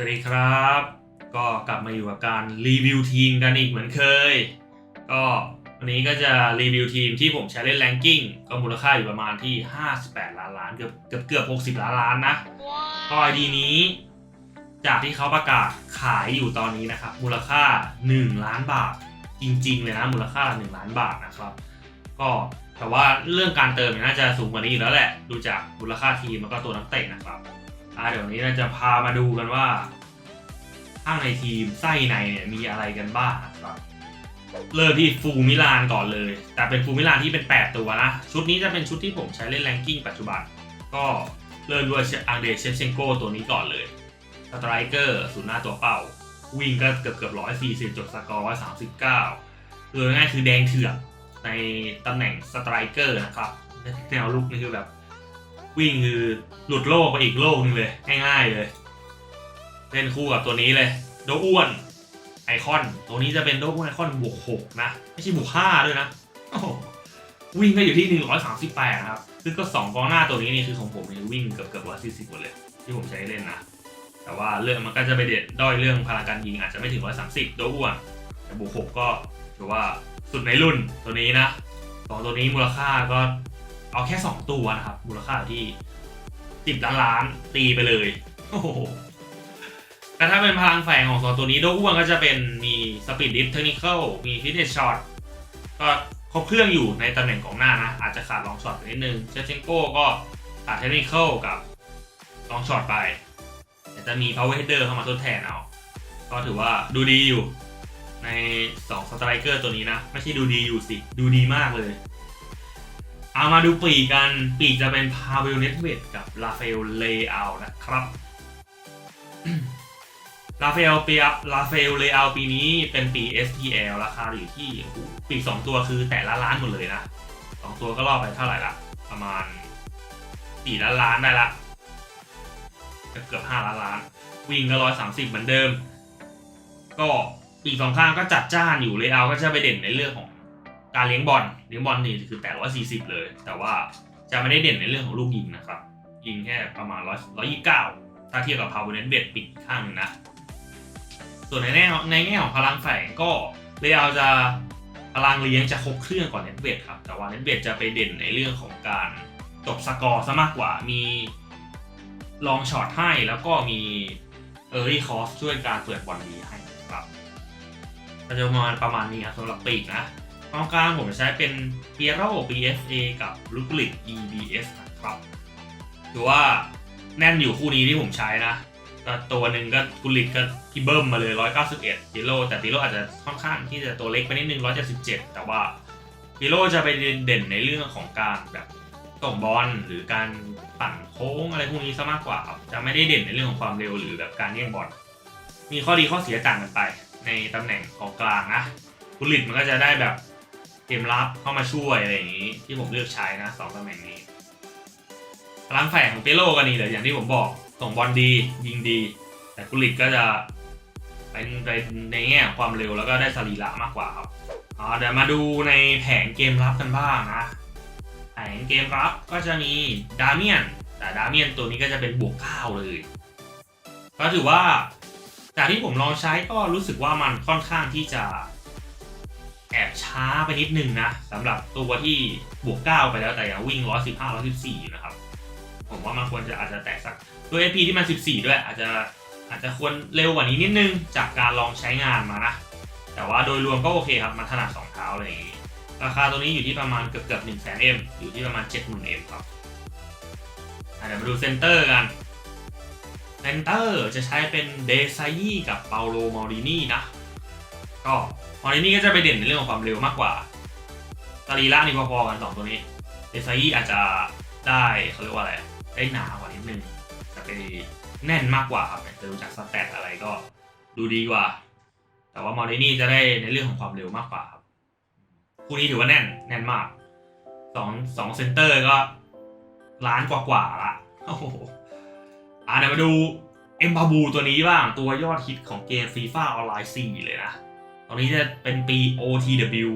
สวัสดีครับ ก็กลับมาอยู่กับการรีวิวทีมกันอีกเหมือนเคย ก็วันนี้ก็จะรีวิวทีมที่ผมใช้เล่นแรงกิ้งก็มูลค่าอยู่ประมาณที่ 58 ล้านล้านเกือบเกือบเกือบ60 ล้านล้านนะก็ไอดีนี้ จากที่เขาประกาศขายอยู่ตอนนี้นะครับ มูลค่า 1 ล้านบาท จริง ๆ เลยนะ มูลค่า 1 ล้านบาทนะครับ ก็แต่ว่าเรื่องการเติมเนี่ยน่าจะสูงกว่านี้อยู่แล้วแหละ ดูจากมูลค่าทีมแล้วก็ตัวนักเตะนะครับ อ่าเดี๋ยววันนี้เราจะพามาดูกันว่า ข้างในทีมไส้ในเนี่ยมีอะไรกันบ้างครับเริ่มที่ฟูมิลานก่อนเลย แต่เป็นฟูมิลานที่เป็น 8 ตัวนะ ชุดนี้จะเป็นชุดที่ผมใช้เล่นแรงกิ้งปัจจุบัน ก็เริ่มด้วยอังเดชเชฟเชนโกตัวนี้ก่อนเลยสไตรเกอร์ศูนย์หน้าตัวเป้า วิ่งก็เกือบเกือบร้อยสี่สิบจดสกอร์ร้อยสามสิบเก้าคือง่ายคือแดงเถือกในตำแหน่งสไตรเกอร์นะครับ แนวลุกนี่คือแบบ วิ่งคือหลุดโลกไปอีกโลกหนึงเลย ง่ายๆเลย เล่นคู่กับตัวนี้เลย โดอ้วน ไอคอน ตัวนี้จะเป็นโดอ้วนไอคอนบวกหกนะ ไม่ใช่บวกห้าด้วยนะวิ่งก็อยู่ที่หนึ่งร้อยสามสิบแปดครับซึ่งก็สองกองหน้าตัวนี้นี่คือของผมนี่วิ่งเกือบเกือบร้อยสี่สิบหมดเลย ที่ผมใช้เล่นนะแต่ว่าเรื่องมันก็จะไปเด็ดด้อยเรื่องพลังการยิงอาจจะไม่ถึงร้อยสามสิบโดอ้วนแต่บวกหกก็ถือว่าสุดในรุ่นตัวนี้นะสองตัวนี้มูลค่าก็ เอาแค่สองตัวนะครับมูลค่าที่สิบล้านล้านตีไปเลยโอ้โหแต่ถ้าเป็นพลังแฝงของสองตัวนี้โดอ้วนก็จะเป็นมีสปีดดิฟเทคนิคอลมีฟิตเนสช็อตก็ครบเครื่องอยู่ในตำแหน่งของหน้านะ อาจจะขาดลองช็อตไปนิดนึงเชฟเชนโก้ก็ขาดเทคนิคอลกับลองช็อตไปแต่จะมี power header เข้ามาทดแทนเอา ก็ถือว่าดูดีอยู่ใน 2 สไตรเกอร์ตัวนี้นะ ไม่ใช่ดูดีอยู่สิ ดูดีมากเลย เอามาดูปีกกัน ปีกจะเป็นพาเวลเนตเวดกับลาเฟลเลอานะครับลาเฟลเปียลาเฟลเลอาปีนี้เป็นปี SPL ราคาอยู่ที่ปีกสองตัวคือแต่ละล้านหมดเลยนะสองตัวก็รอไปเท่าไหร่ละประมาณสี่ล้านล้านได้ละเกือบห้าล้านล้าน วิ่งก็ร้อยสามสิบเหมือนเดิม ก็ปีกสองข้างก็จัดจ้านอยู่เลเอาก็จะไปเด่นในเรื่องของ การเลี้ยงบอลเลี้ยงบอลนี่คือแต่ร้อยสี่สิบเลย แต่ว่าจะไม่ได้เด่นในเรื่องของลูกยิงนะครับ ยิงแค่ประมาณร้อยร้อยยี่เก้าถ้าเทียบกับพาวเวอร์เนตเบดปีกข้างนะ ส่วนในแง่ในแง่ของพลังแฝงก็เลเอาจะพลังเลี้ยงจะครบเครื่องกว่าเน็ตเบดครับ แต่ว่าเน็ตเบดจะไปเด่นในเรื่องของการจบสกอร์ซะมากกว่ามีลองช็อตให้แล้วก็มีเออร์รี่คอสช่วยการเปิดบอลดีให้ครับก็จะประมาณประมาณนี้ครับสำหรับปีกนะ กองกลางผมใช้เป็นเปียโร่ BFA กับลูกลิต EBS นะครับถือว่าแน่นอยู่คู่นี้ที่ผมใช้นะก็ตัวหนึ่งก็กุลิตก็พี่เบิ้มมาเลย 191กิโลแต่ปิโลอาจจะค่อนข้างที่จะตัวเล็กไปนิดนึง 177 แต่ว่าปิโลจะไปเด่นในเรื่องของการแบบส่งบอลหรือการปั่นโค้งอะไรพวกนี้ซะมากกว่าครับจะไม่ได้เด่นในเรื่องของความเร็วหรือแบบการแย่งบอลมีข้อดีข้อเสียต่างกันไป ในตำแหน่งของกลางนะกุลิตมันก็จะได้แบบ เกมรับเข้ามาช่วยอะไรอย่างนี้ ที่ผมเลือกใช้นะสองตำแหน่งนี้พลังแฝงของเปโลก็นี่แหละอย่างที่ผมบอกส่งบอลดี ยิงดี แต่กุลิตก็จะเป็นในในแง่ของความเร็วแล้วก็ได้สรีระมากกว่าครับเดี๋ยวมาดูในแผงเกมรับกันบ้างนะ แผงเกมรับก็จะมีดาเมียน แต่ดาเมียนตัวนี้ก็จะเป็นบวกเก้าเลย ก็ถือว่าจากที่ผมลองใช้ก็รู้สึกว่ามันค่อนข้างที่จะ แอบช้าไปนิดนึงนะสำหรับตัวที่บวกเก้าไปแล้วแต่ยังวิ่งร้อยสิบห้าร้อยสิบสี่นะครับ ผมว่ามันควรจะอาจจะแตะสักด้วย AP ที่มัน 14 ด้วย อาจจะอาจจะควรเร็วกว่านี้นิดนึงจากการลองใช้งานมานะ แต่ว่าโดยรวมก็โอเคครับ มันถนัดสองเท้าอะไรอย่างงี้ ราคาตัวนี้อยู่ที่ประมาณเกือบเกือบ1 0 0 0 0 0 M อยู่ที่ประมาณ 70,000 M ครับเดี๋ยวมาดูเซนเตอร์กันเซนเตอร์จะใช้เป็นเดซายี่กับเปาโลมอรินี่นะ ก็มอรินี่ก็จะไปเด่นในเรื่องของความเร็วมากกว่าตาลีล่านี่พอๆกันสองตัวนี้เดซายีอาจจะได้เขาเรียกว่าอะไรได้หนากว่านิดนึงจะไปแน่นมากกว่าครับแต่ดูจากสแตทอะไรก็ดูดีกว่า แต่ว่ามอรินี่จะได้ในเรื่องของความเร็วมากกว่าครับคู่นี้ถือว่าแน่นแน่นมากสองสองเซนเตอร์ก็ล้านกว่ากว่าละโอ้โหอะเดี๋ยวมาดูเอ็มบาบูตัวนี้บ้างตัวยอดฮิตของเกมฟีฟ่าออนไลน์4เลยนะ ตอนนี้จะเป็นปี OTW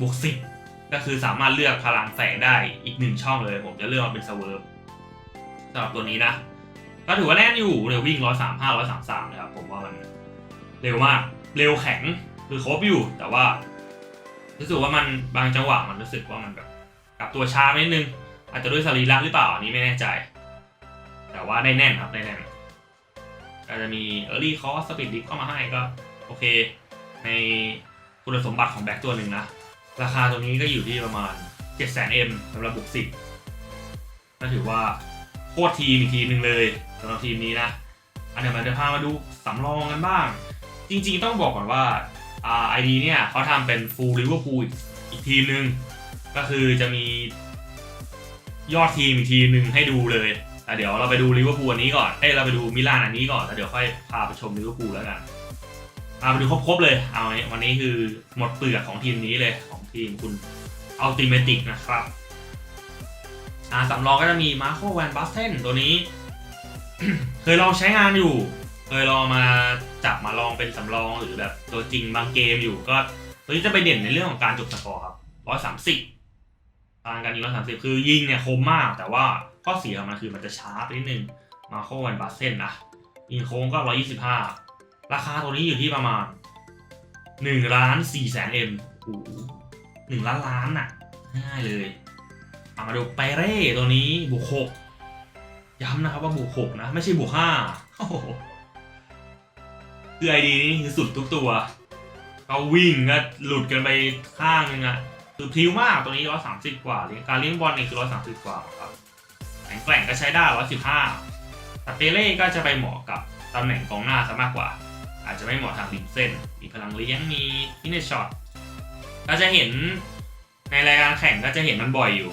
บวก10ก็คือสามารถเลือกพลังแฝงได้อีกหนึ่งช่องเลย ผมจะเลือกมาเป็นสเวิร์ฟสำหรับตัวนี้นะ ก็ถือว่าแน่นอยู่เร็ววิ่งร้อยสามห้าร้อยสามสามนะครับ ผมว่ามันเร็วมาก เร็วแข็งคือครบอยู่ แต่ว่า รู้สึกว่ามันบางจังหวะมันรู้สึกว่ามันแบบกลับตัวช้านิดนึง อาจจะด้วยสรีระหรือเปล่าอันนี้ไม่แน่ใจ แต่ว่าได้แน่นครับได้แน่นก็จะมี Early Cost Speed Dip เข้ามาให้ก็โอเค ในคุณสมบัติของแบ็กตัวหนึ่งนะ ราคาตัวนี้ก็อยู่ที่ประมาณ 7 0 0 0 0 M สำหรับบวกสิบก็ถือว่าโคตรทีมอีกทีมหนึ่งเลยสำหรับทีมนี้นะ อันเดี๋ยวมาเดี๋ยวพามาดูสำรองกันบ้าง จริงๆต้องบอกก่อนว่าอ่าไอดีเนี่ยเขาทำเป็นฟูลลิเวอร์พูลอีกทีมหนึ่งก็คือจะมียอดทีมอีกทีหนึ่งให้ดูเลยแต่เดี๋ยวเราไปดูลิเวอร์พูลอันนี้ก่อน เอ้เราไปดูมิลานอันนี้ก่อนแล้วเดี๋ยวค่อยพาไปชมลิเวอร์พูลแล้วกัน พาไปดูครบๆเลย เอาไว้วันนี้คือหมดเปลือกของทีมนี้เลยของทีมคุณอัลติเมติกนะครับอ่าสำรองก็จะมีมาโคแวนบัสเทนตัวนี้ เคยลองใช้งานอยู่ เคยลองมาจับมาลองเป็นสำรองหรือแบบตัวจริงบางเกมอยู่ก็ตัวนี้จะไปเด่นในเรื่องของการจบสกอร์ครับร้อยสามสิบทางการยิงร้อยสามสิบคือยิงเนี่ยคมมาก แต่ว่าข้อเสียของมันคือมันจะช้าไปนิดนึงมาโควันบาเซนนะยิงโค้งก็ร้อยยี่สิบห้า ราคาตัวนี้อยู่ที่ประมาณหนึ่งล้านสี่แสนเอ็มโอ้หนึ่งล้านล้านอะ ง่ายๆเลยเอามาดูไปเร่ตัวนี้บุกหกย้ำนะครับว่าบุกหกนะ ไม่ใช่บุกห้าโอ้โหคือไอดีนี่คือสุดทุกตัวเขาวิ่งก็หลุดกันไปข้างนึงอะคือพริ้วมากตัวนี้ร้อยสามสิบกว่าเลยการเลี้ยงบอลนี่คือร้อยสามสิบกว่าครับแข็งแกร่งก็ใช้ได้ร้อยสิบห้าแต่เปเล่ก็จะไปเหมาะกับตำแหน่งกองหน้าซะมากกว่า อาจจะไม่เหมาะทางริมเส้น มีพลังเลี้ยง มีฟินิชช็อต ก็จะเห็นในรายการแข่งก็จะเห็นมันบ่อยอยู่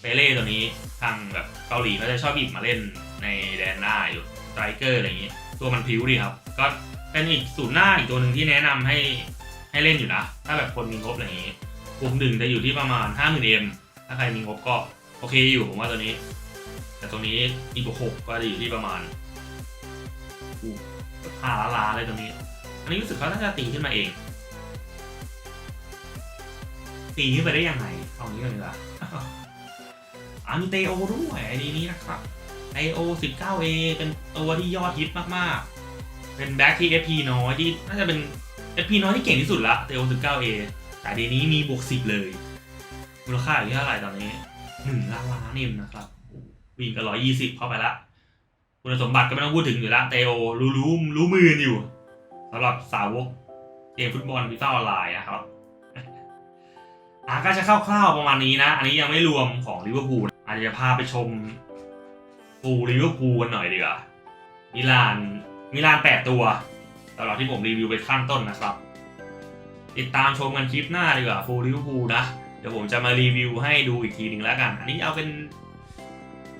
เปเล่ตัวนี้ทางแบบเกาหลีเขาจะชอบหยิบมาเล่นในแดนหน้าอยู่สไตรเกอร์อะไรอย่างนี้ ตัวมันพิ้วดีครับ ก็เป็นอีกศูนย์หน้าอีกตัวหนึ่งที่แนะนำให้ให้เล่นอยู่นะ ถ้าแบบคนมีงบอะไรอย่างนี้วงหนึ่งจะอยู่ที่ประมาณ 5 0 0 0 0 m ถ้าใครมีงบก็โอเคอยู่ผมว่าตัวนี้ แต่ตัวนี้อีกหกก็จะอยู่ที่ประมาณ อู้ห้าล้านล้านเลยตัวนี้ อันนี้รู้สึกเขาน่าจะตีขึ้นมาเอง ตีขึ้นไปได้ยังไงเอางี้กันดีกว่าอามีเตโอด้วยไอดีนี้นะครับ IO 19A เป็นตัวที่ยอดฮิตมากๆ เป็นแบ็คที่ FP น้อยที่น่าจะเป็น FP น้อยที่เก่งที่สุดละ IO 19A แต่ดีนี้มีบวก 10 เลย มูลค่าอยู่ที่เท่าไหร่ตอนนี้ 1 ล้านล้านเอ็มนะครับ วิ่งกัน120 เข้าไปละ คุณสมบัติก็ไม่ต้องพูดถึงอยู่ละเตโอรู้รู้รู้มืออยู่สำหรับสาวกเกมฟุตบอลฟีฟ่าออนไลน์นะครับอะก็จะคร่าวๆประมาณนี้นะ อันนี้ยังไม่รวมของลิเวอร์พูลอาจจะพาไปชมฟูลิเวอร์พูลกันหน่อยดีกว่ามิลานมิลานแปดตัวสำหรับที่ผมรีวิวไปข้างต้นนะครับ ติดตามชมกันคลิปหน้าดีกว่าฟูลิเวอร์พูลนะ เดี๋ยวผมจะมารีวิวให้ดูอีกทีหนึ่งแล้วกัน อันนี้เอาเป็น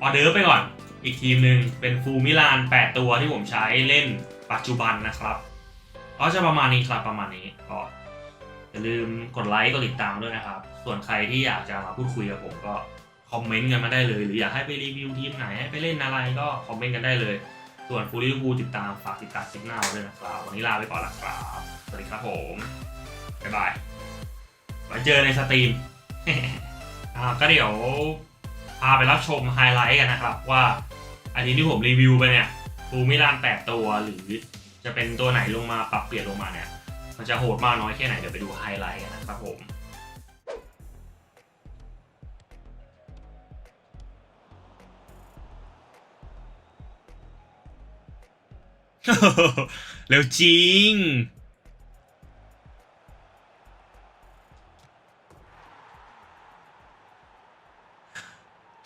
ออเดอร์ไปก่อน อีกทีมหนึ่งเป็นฟูมิลานแปดตัวที่ผมใช้เล่นปัจจุบันนะครับก็จะประมาณนี้ครับประมาณนี้ก็อย่าลืมกดไลค์กดติดตามด้วยนะครับ ส่วนใครที่อยากจะมาพูดคุยกับผมก็คอมเมนต์กันมาได้เลย หรืออยากให้ไปรีวิวทีมไหนให้ไปเล่นอะไรก็คอมเมนต์กันได้เลย ส่วนฟูลิฟูติดตามฝากติดตามซิกนาด้วยนะครับ วันนี้ลาไปก่อนละครับ สวัสดีครับผม บ๊ายบายไว้เจอในสตรีมอ่าก็เดี๋ยวพาไปรับชมไฮไลท์กันนะครับว่า อันนี้ที่ผมรีวิวไปเนี่ยฟูมิลานแปดตัวหรือจะเป็นตัวไหนลงมาปรับเปลี่ยนลงมาเนี่ย มันจะโหดมากน้อยแค่ไหนเดี๋ยวไปดูไฮไลท์กันนะครับผมเร็วจริง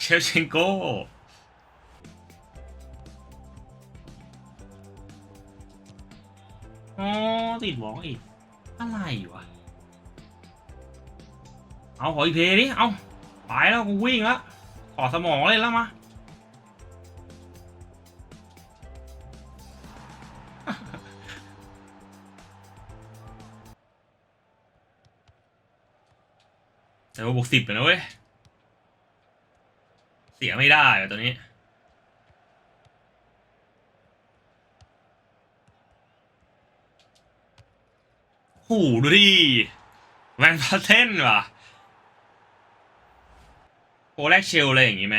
เชฟเชนโก ติดหวองอีก อะไรวะ เอาขออีกเพลย์ดิเอาไปแล้วกูวิ่งแล้วขอสมองเลยแล้วมาแต่ว่าบวกสิบเลยนะเว้ย เสียไม่ได้ตัวนี้ หูดูดิแวนพาเทนว่ะโกแรกเชลอะไรอย่างงี้ไหม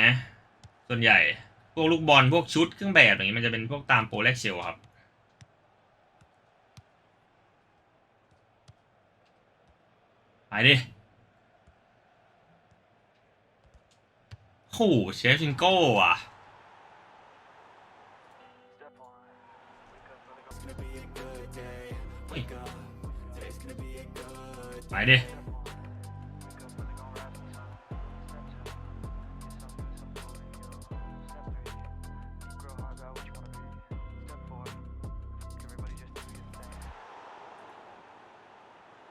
ส่วนใหญ่ พวกลูกบอลพวกชุดเครื่องแบบอย่างนี้มันจะเป็นพวกตามโปรแลกเชลครับไปดิโหเชฟซิงโก้อะ ไปดิ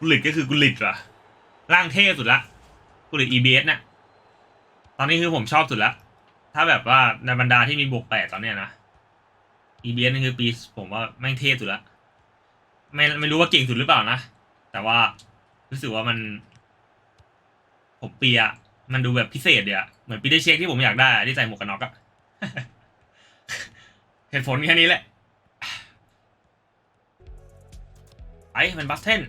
กุลิตก็คือกุลิตว่ะ ร่างเท่สุดละกุลิต EBS เนี่ยตอนนี้คือผมชอบสุดละ ถ้าแบบว่าในบรรดาที่มีบวกแปดตอนเนี้ยนะ EBS นี่คือปีผมว่าแม่งเท่สุดละ ไม่ไม่รู้ว่าเก่งสุดหรือเปล่านะ แต่ว่า รู้สึกว่ามัน ผมเปียมันดูแบบพิเศษเดียเหมือนปีเตอร์เชคที่ผมอยากได้อะที่ใส่หมวกกันน็อกอะเหตุผลแค่นี้แหละไอ้มันบัสเทน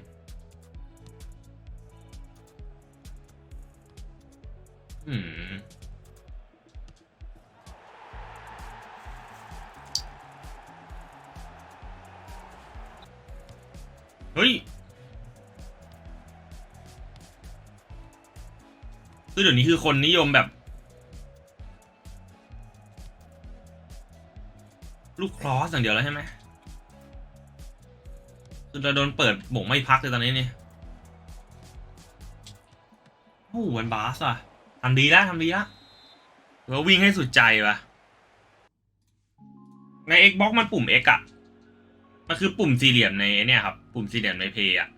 คือเดี๋ยวนี้คือคนนิยมแบบ ลูกครอสอย่างเดียวแล้วใช่ไหมคือเราโดนเปิดบ่งไม่พักเลยตอนนี้นี่โอ้โหวันบาสอะทำดีแล้วทำดีแล้วเราวิ่งให้สุดใจวะใน Xbox มันปุ่ม X อะมันคือปุ่มสี่เหลี่ยมในเนี่ยครับ ปุ่มสี่เหลี่ยมในเพย์อะ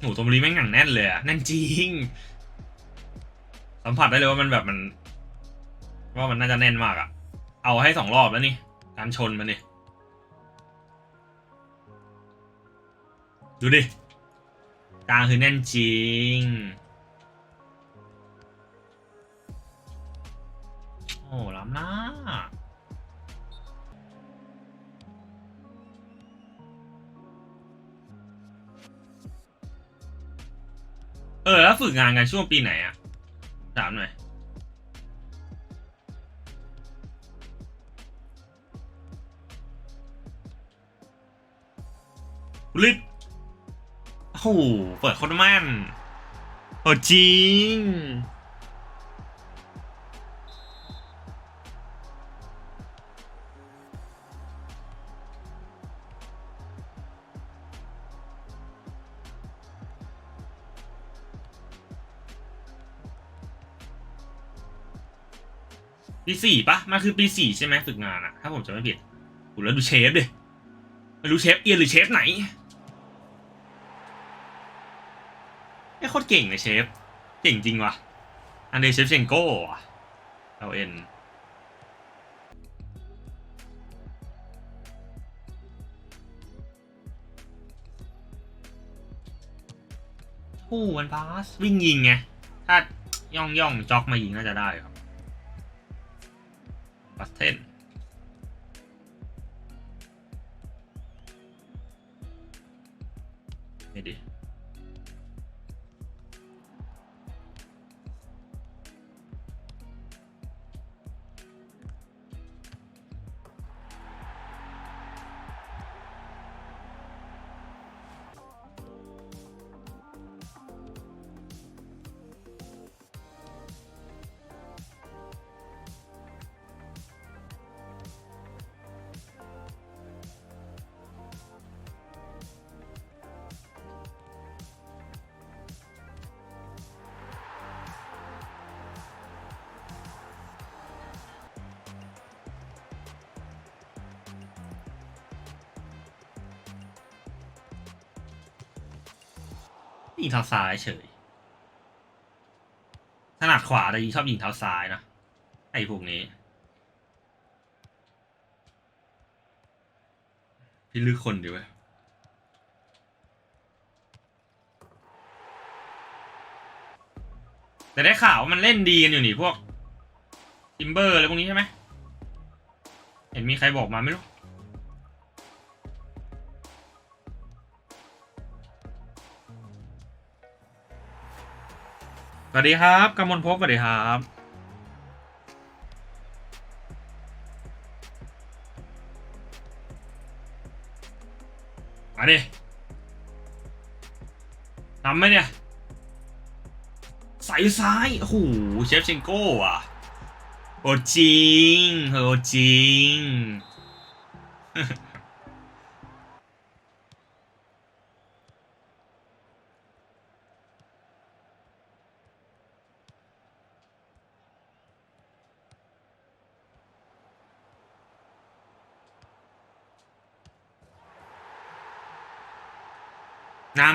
หนูตรงนี้แม่งหนังแน่นเลยอะแน่นจริง สัมผัสได้เลยว่ามันแบบมัน ว่ามันน่าจะแน่นมากอะเอาให้สองรอบแล้วนี่ การชนมันนี่ดูดิกลางคือแน่นจริง โอ้ล้ำหน้า เออแล้วฝึกงานกันช่วงปีไหนอะถามหน่อยลิปโอ้โหเปิดคนแม่นโอ้จริง ปีสี่ปะมันคือปีสี่ใช่ไหมฝึกงานอะถ้าผมจะไม่ผิดโหแล้วดูเชฟดิไม่รู้เชฟเอียนหรือเชฟไหนไอ้โคตรเก่งเลยเชฟ เก่งจริงว่ะ อันเดรเชฟเชนโก้เราเอ็นโอ้วันพาสวิ่งยิงไง ถ้าย่องย่องจ็อกมายิงน่าจะได้ครับ บั ยิงเท้าซ้ายเฉยถนัดขวาแต่ยิงชอบยิงเท้าซ้ายนะไอ้พวกนี้พี่ลึกคนดีเว้ยแต่ได้ข่าวว่ามันเล่นดีกันอยู่นี่พวกทิมเบอร์อะไรพวกนี้ใช่ไหมเห็นมีใครบอกมาไม่รู้ สวัสดีครับกำมลภพสวัสดีครับ มาดิทำไหมเนี่ยใส่ซ้ายโอ้โหเชฟเชงโก้อะโหจริงโหจริง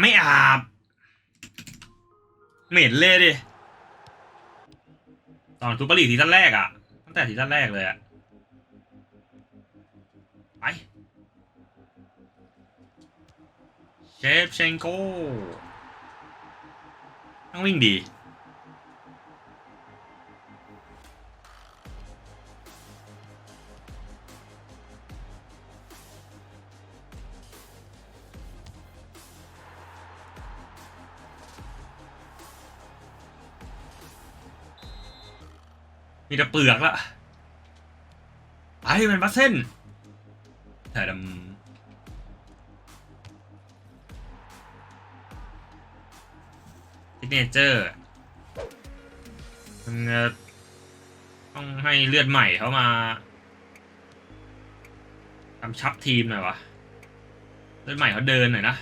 ไม่อาบ เหม็นเลยดิ ตอนซูเปอร์ลีกทีซั่นแรกอะตั้งแต่ทีซั่นแรกเลยอะไปเชฟเชงโก้ต้องวิ่งดี ปลือกละไปเป็นบัสเซนแต่ดำซิกเนเจอร์มันจะต้องให้เลือดใหม่เขามาทำชับทีมหน่อยวะ เลือดใหม่เขาเดินหน่อยนะ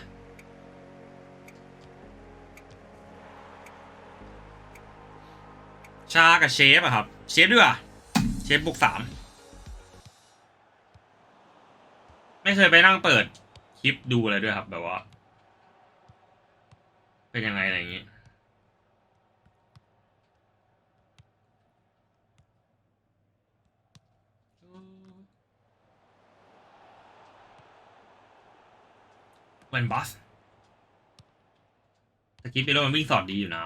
ชากับเชฟอะครับ เชฟด้วยอะเชฟบุกสามไม่เคยไปนั่งเปิดคลิปดูอะไรด้วยครับ แบบว่า เป็นยังไงอะไรอย่างงี้เหมือนบัสตะกี้ไปโรมันวิ่งสอดดีอยู่นะ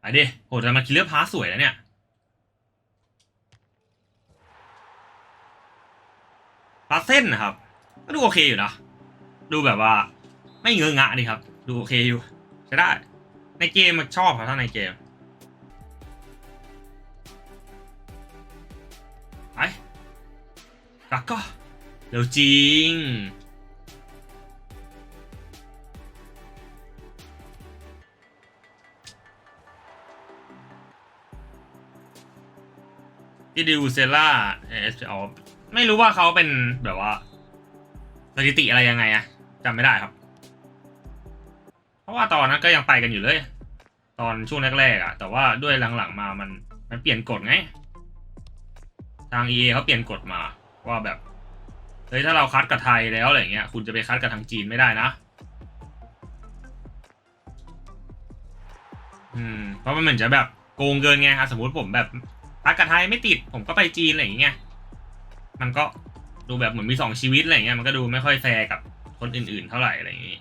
ไปดิโหแต่มันคิลเลอร์พาสสวยแล้วเนี่ย พาเส้นนะครับก็ดูโอเคอยู่นะ ดูแบบว่า ไม่เงื้องะดีครับ ดูโอเคอยู่ใช้ได้ ในเกมมันชอบครับถ้าในเกมไปกักก็เดี๋ยวจริงที่ดิวเซล่าเอสอ ไม่รู้ว่าเขาเป็นแบบว่าสถิติอะไรยังไงอะจำไม่ได้ครับ เพราะว่าตอนนั้นก็ยังไปกันอยู่เลย ตอนช่วงแรกๆอะแต่ว่าด้วยหลังๆมามันมันเปลี่ยนกฎไง ทาง EA เขาเปลี่ยนกฎมาว่าแบบเฮ้ยถ้าเราคัดกับไทยแล้วอะไรเงี้ยคุณจะไปคัดกับทางจีนไม่ได้นะ อืมเพราะมันเหมือนจะแบบโกงเกินไงครับสมมติผมแบบคัดกับไทยไม่ติดผมก็ไปจีนอะไรอย่างเงี้ย มันก็ดูแบบเหมือนมีสองชีวิตอะไรเงี้ยมันก็ดูไม่ค่อยแฟร์กับคนอื่นๆ เท่าไหร่อะไรอย่างงี้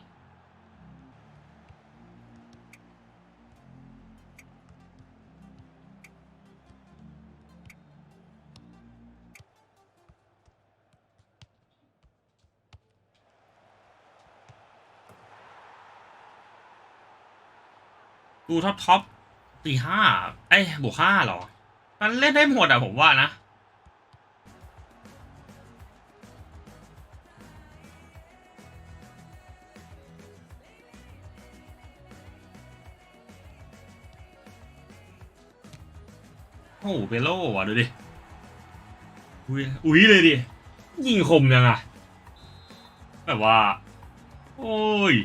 ดูท็อปท็อปสี่ห้าเอ้บวกห้าเหรอ มันเล่นได้หมดอะผมว่านะ โอ้โหเปโลว่ะดูดิ อุ้ยอุ้ยเลยดิ ยิงคมยังอะแบบว่า โอ้ย